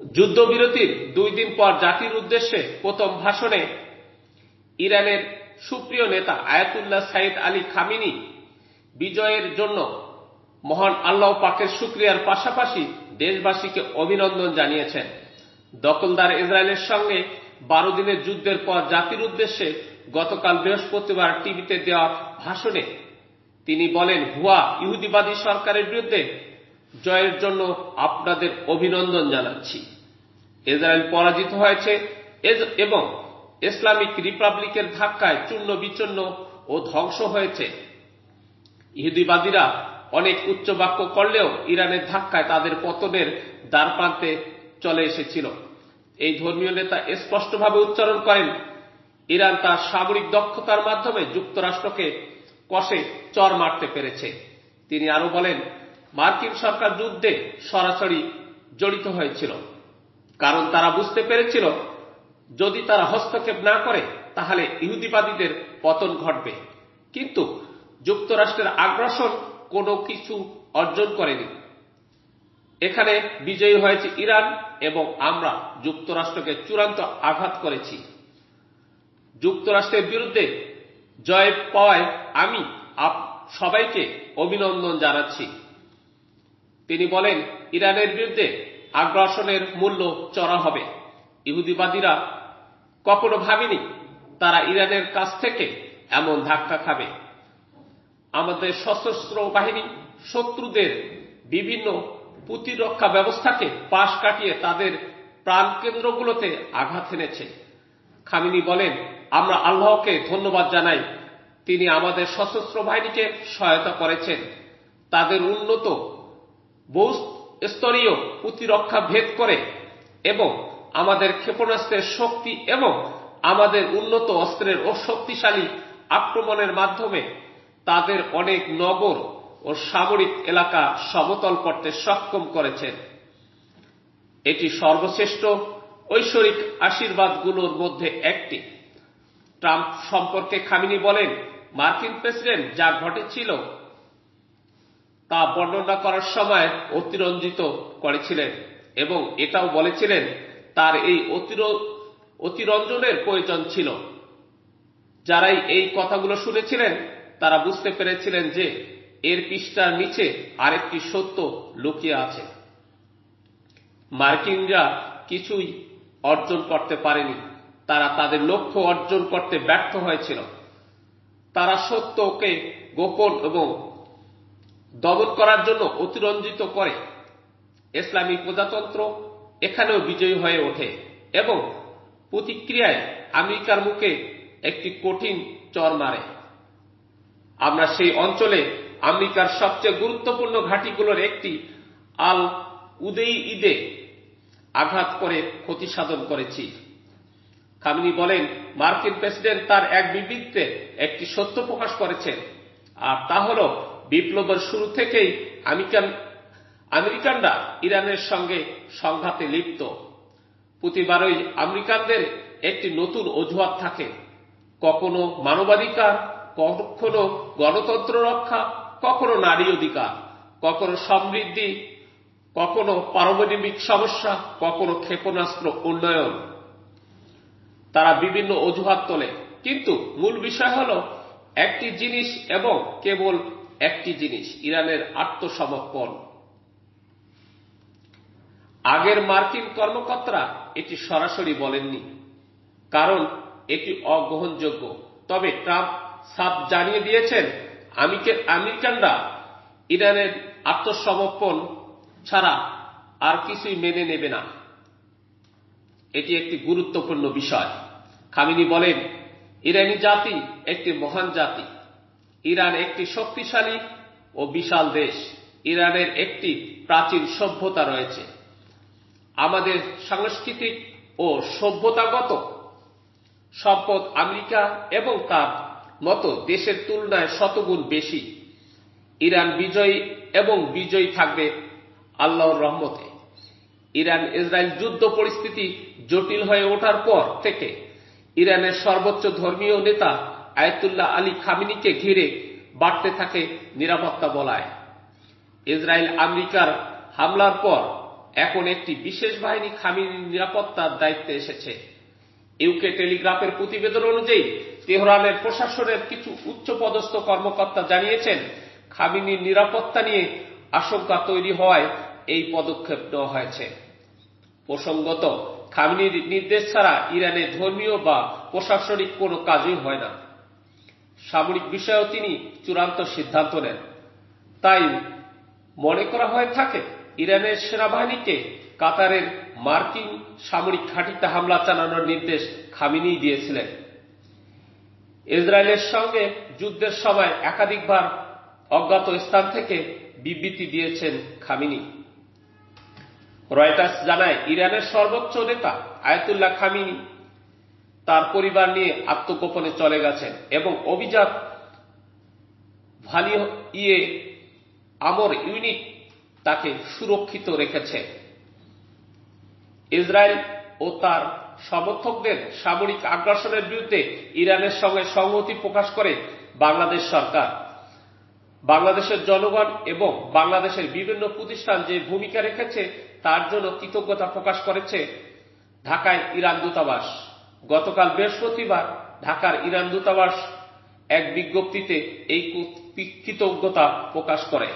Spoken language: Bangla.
যুদ্ধবিরতির দুই দিন পর জাতির উদ্দেশ্যে প্রথম ভাষণে ইরানের সুপ্রিয় নেতা আয়াতুল্লাহ সাইদ আলী খামিনি বিজয়ের জন্য মহান আল্লাহ পাকের সুক্রিয়ার পাশাপাশি দেশবাসীকে অভিনন্দন জানিয়েছেন। দখলদার ইসরায়েলের সঙ্গে বারো দিনের যুদ্ধের পর জাতির উদ্দেশ্যে গতকাল বৃহস্পতিবার টিভিতে দেওয়া ভাষণে তিনি বলেন ভুয়া ইহুদিবাদী সরকারের বিরুদ্ধে জয়ের জন্য আপনাদের অভিনন্দন জানাচ্ছি। ইসরায়েল পরাজিত হয়েছে এবং ইসলামিক রিপাবলিকের ধাক্কায় চূর্ণ বিচূর্ণ ও ধ্বংস হয়েছে। ইহুদিবাদীরা অনেক উচ্চ বাক্য করলেও ইরানের ধাক্কায় তাদের পতনের দ্বারপ্রান্তে চলে এসেছিল। এই ধর্মীয় নেতা স্পষ্টভাবে উচ্চারণ করেন, ইরান তার সামরিক দক্ষতার মাধ্যমে যুক্তরাষ্ট্রকে কষে চর মারতে পেরেছে। তিনি আরও বলেন মার্কিন সরকার যুদ্ধে সরাসরি জড়িত হয়েছিল। কারণ তারা বুঝতে পেরেছিল, যদি তারা হস্তক্ষেপ না করে, তাহলে ইহুদিবাদীদের পতন ঘটবে। কিন্তু যুক্তরাষ্ট্রের আগ্রাসন কোনো কিছু অর্জন করেনি। এখানে বিজয়ী হয়েছে ইরান এবং আমরা যুক্তরাষ্ট্রকে চূড়ান্ত আঘাত করেছি। যুক্তরাষ্ট্রের বিরুদ্ধে জয় পাওয়ায় আমি সবাইকে অভিনন্দন জানাচ্ছি। তিনি বলেন, ইরানের বিরুদ্ধে আগ্রাসনের মূল্য চড়া হবে। ইহুদিবাদীরা কখনো ভাবেনি তারা ইরানের কাছ থেকে এমন ধাক্কা খাবে। আমাদের সশস্ত্র বাহিনী শত্রুদের বিভিন্ন প্রতিরক্ষা ব্যবস্থাকে পাশ কাটিয়ে তাদের প্রাণ কেন্দ্রগুলোতে আঘাত এনেছে। খামিনি বলেন, আমরা আল্লাহকে ধন্যবাদ জানাই। তিনি আমাদের সশস্ত্র বাহিনীকে সহায়তা করেছেন। তাদের উন্নত বহু স্তরীয় প্রতিরক্ষা ভেদ করে এবং আমাদের ক্ষেপণাস্ত্রের শক্তি এবং আমাদের উন্নত অস্ত্রের ও শক্তিশালী আক্রমণের মাধ্যমে তাদের অনেক নগর ও সামরিক এলাকা সমতল করতে সক্ষম করেছেন এটি সর্বশ্রেষ্ঠ ঐশ্বরিক আশীর্বাদগুলোর মধ্যে একটি। ট্রাম্প সম্পর্কে খামিনি বলেন, মার্কিন প্রেসিডেন্ট, যা ঘটেছিল তা বর্ণনা করার সময় অতিরঞ্জিত করেছিলেন এবং এটাও বলেছিলেন, তার এই অতিরঞ্জনের প্রয়োজন ছিল। যারাই এই কথাগুলো শুনেছিলেন, তারা বুঝতে পেরেছিলেন যে এর পৃষ্ঠার নিচে আরেকটি সত্য লুকিয়ে আছে। মার্কিনরা কিছুই অর্জন করতে পারেনি। তারা তাদের লক্ষ্য অর্জন করতে ব্যর্থ হয়েছিল। তারা সত্যকে গোপন এবং দমন করার জন্য অতিরঞ্জিত করে। ইসলামী প্রজাতন্ত্র এখানেও বিজয়ী হয়ে ওঠে এবং প্রতিক্রিয়ায় আমেরিকার মুখে একটি কঠিন চর মারে। আমরা সেই অঞ্চলে আমেরিকার সবচেয়ে গুরুত্বপূর্ণ ঘাঁটিগুলোর একটি আল উদেই ঈদে আঘাত করে ক্ষতি সাধন করেছি। খামিনি বলেন, মার্কিন প্রেসিডেন্ট তার এক বিবৃতিতে একটি সত্য প্রকাশ করেছেন, আর তা হল বিপ্লবের শুরু থেকেই আমেরিকান আমেরিকানরা ইরানের সঙ্গে সংঘাতে লিপ্ত। প্রতিবারই আমেরিকানদের একটি নতুন অজুহাত থাকে। কখনো মানবাধিকার, কখনো গণতন্ত্র রক্ষা, কখনো নারী অধিকার, কখনো সমৃদ্ধি, কখনো পারমাণবিক সমস্যা, কখনো ক্ষেপণাস্ত্র উন্নয়ন। তারা বিভিন্ন অজুহাত তোলে। কিন্তু মূল বিষয় হল, একটি জিনিস এবং কেবল একটি জিনিস, ইরানের আত্মসমর্পণ। আগের মার্কিন কর্মকর্তারা এটি সরাসরি বলেননি, কারণ এটি অগ্রহণযোগ্য। তবে ট্রাম্প সাপ জানিয়ে দিয়েছেন আমেরিকানরা ইরানের আত্মসমর্পণ ছাড়া আর কিছুই মেনে নেবে না। এটি একটি গুরুত্বপূর্ণ বিষয়। খামিনি বলেন, ইরানি জাতি একটি মহান জাতি। ইরান একটি শক্তিশালী ও বিশাল দেশ। ইরানের একটি প্রাচীন সভ্যতা রয়েছে। আমাদের সাংস্কৃতিক ও সভ্যতাগত সম্পদ আমেরিকা এবং তার মতো দেশের তুলনায় শতগুণ বেশি। ইরান বিজয়ী এবং বিজয়ী থাকবে আল্লাহর রহমতে। ইরান ইসরায়েল যুদ্ধ পরিস্থিতি জটিল হয়ে ওঠার পর থেকে ইরানের সর্বোচ্চ ধর্মীয় নেতা আয়তুল্লাহ আলী খামিনিকে ঘিরে বাড়তে থাকে নিরাপত্তা বলায়। ইসরায়েল আমেরিকার হামলার পর এখন একটি বিশেষ বাহিনী খামিনির নিরাপত্তার দায়িত্বে এসেছে। ইউকে টেলিগ্রাফের প্রতিবেদন অনুযায়ী তেহরানের প্রশাসনের কিছু উচ্চপদস্থ কর্মকর্তা জানিয়েছেন, খামিনির নিরাপত্তা নিয়ে আশঙ্কা তৈরি হওয়ায় এই পদক্ষেপ নেওয়া হয়েছে। প্রসঙ্গত, খামিনির নির্দেশ ছাড়া ইরানে ধর্মীয় বা প্রশাসনিক কোনো কাজই হয় না। সামরিক বিষয়েও তিনি চূড়ান্ত সিদ্ধান্ত নেন। তাই মনে করা হয়ে থাকে, ইরানের সেনাবাহিনীকে কাতারের মার্কিন সামরিক ঘাঁটিতে হামলা চালানোর নির্দেশ খামিনি দিয়েছিলেন। ইসরায়েলের সঙ্গে যুদ্ধের সময় একাধিকবার অজ্ঞাত স্থান থেকে বিবৃতি দিয়েছেন খামিনি। রয়টার্স জানায়, ইরানের সর্বোচ্চ নেতা আয়তুল্লাহ খামিনি তার পরিবার নিয়ে আত্মগোপনে চলে গেছেন এবং অভিজাত ইয়ে আমর ইউনিট তাকে সুরক্ষিত রেখেছে। ইসরায়েল ও তার সমর্থকদের সামরিক আগ্রাসনের বিরুদ্ধে ইরানের সঙ্গে সংহতি প্রকাশ করে বাংলাদেশ সরকার। বাংলাদেশের জনগণ এবং বাংলাদেশের বিভিন্ন প্রতিষ্ঠান যে ভূমিকা রেখেছে তার জন্য কৃতজ্ঞতা প্রকাশ করেছে ঢাকায় ইরান দূতাবাস। গতকাল বৃহস্পতিবার ঢাকার ইরান দূতাবাস এক বিজ্ঞপ্তিতে এই কৃতজ্ঞতা প্রকাশ করে।